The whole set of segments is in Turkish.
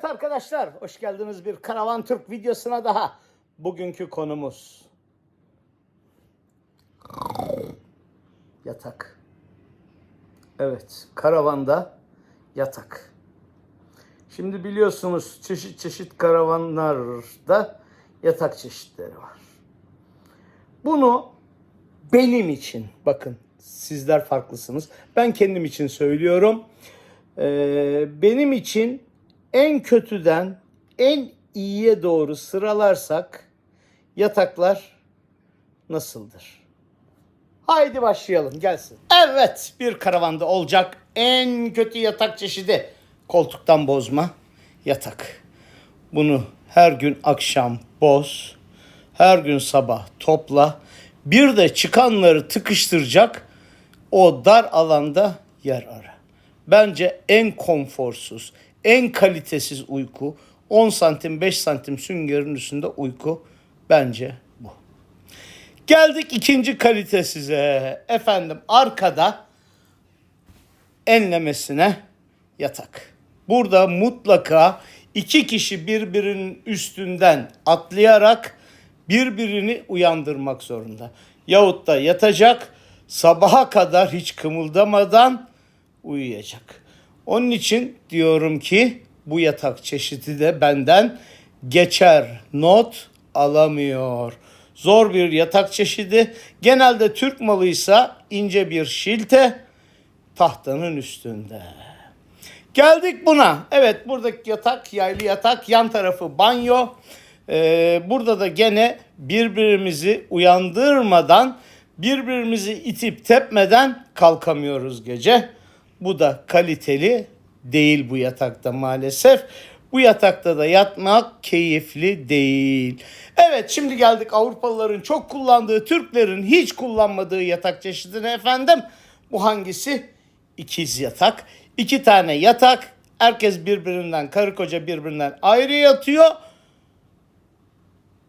Evet arkadaşlar, hoş geldiniz bir Karavan Türk videosuna daha. Bugünkü konumuz yatak. Evet, karavanda yatak. Şimdi biliyorsunuz çeşit çeşit karavanlarda yatak çeşitleri var. Bunu benim için, bakın sizler farklısınız. Ben kendim için söylüyorum. Ee, benim için en kötüden en iyiye doğru sıralarsak yataklar nasıldır? Haydi başlayalım gelsin. Evet bir karavanda olacak en kötü yatak çeşidi koltuktan bozma yatak. Bunu her gün akşam boz, her gün sabah topla. Bir de çıkanları tıkıştıracak o dar alanda yer ara. Bence en konforsuz, en kalitesiz uyku 10 santim 5 santim süngerin üstünde uyku bence bu. Geldik ikinci kalitesize. Efendim arkada enlemesine yatak. Burada mutlaka iki kişi birbirinin üstünden atlayarak birbirini uyandırmak zorunda. Yahut da yatacak sabaha kadar hiç kımıldamadan uyuyacak. Onun için diyorum ki bu yatak çeşidi de benden geçer not alamıyor. Zor bir yatak çeşidi. Genelde Türk malıysa ince bir şilte tahtanın üstünde. Geldik buna. Evet buradaki yatak yaylı yatak yan tarafı banyo. Ee, burada da gene birbirimizi uyandırmadan birbirimizi itip tepmeden kalkamıyoruz gece. Bu da kaliteli değil bu yatakta maalesef. Bu yatakta da yatmak keyifli değil. Evet şimdi geldik Avrupalıların çok kullandığı, Türklerin hiç kullanmadığı yatak çeşidine efendim. Bu hangisi? İkiz yatak. İki tane yatak. Herkes birbirinden, karı koca birbirinden ayrı yatıyor.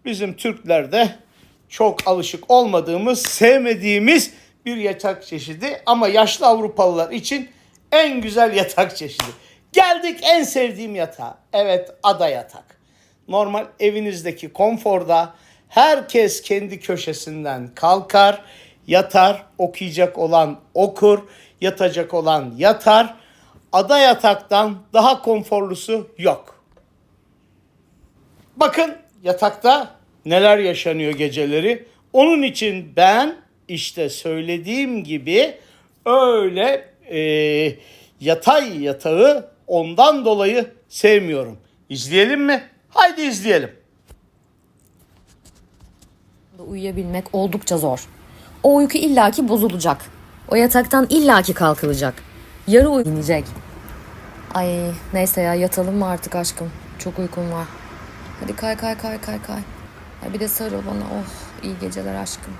Bizim Türklerde çok alışık olmadığımız, sevmediğimiz bir yatak çeşidi ama yaşlı Avrupalılar için en güzel yatak çeşidi. Geldik en sevdiğim yatağa. Evet, ada yatak. Normal evinizdeki konforda herkes kendi köşesinden kalkar, yatar, okuyacak olan okur, yatacak olan yatar. Ada yataktan daha konforlusu yok. Bakın yatakta neler yaşanıyor geceleri. Onun için ben işte söylediğim gibi öyle e, yatay yatağı ondan dolayı sevmiyorum. İzleyelim mi? Haydi izleyelim. Uyuyabilmek oldukça zor. O uyku illaki bozulacak. O yataktan illaki kalkılacak. Yarı uyuyacak. Ay neyse ya yatalım mı artık aşkım? Çok uykum var. Hadi kay kay kay kay kay. Ay bir de sarıl bana. Oh iyi geceler aşkım.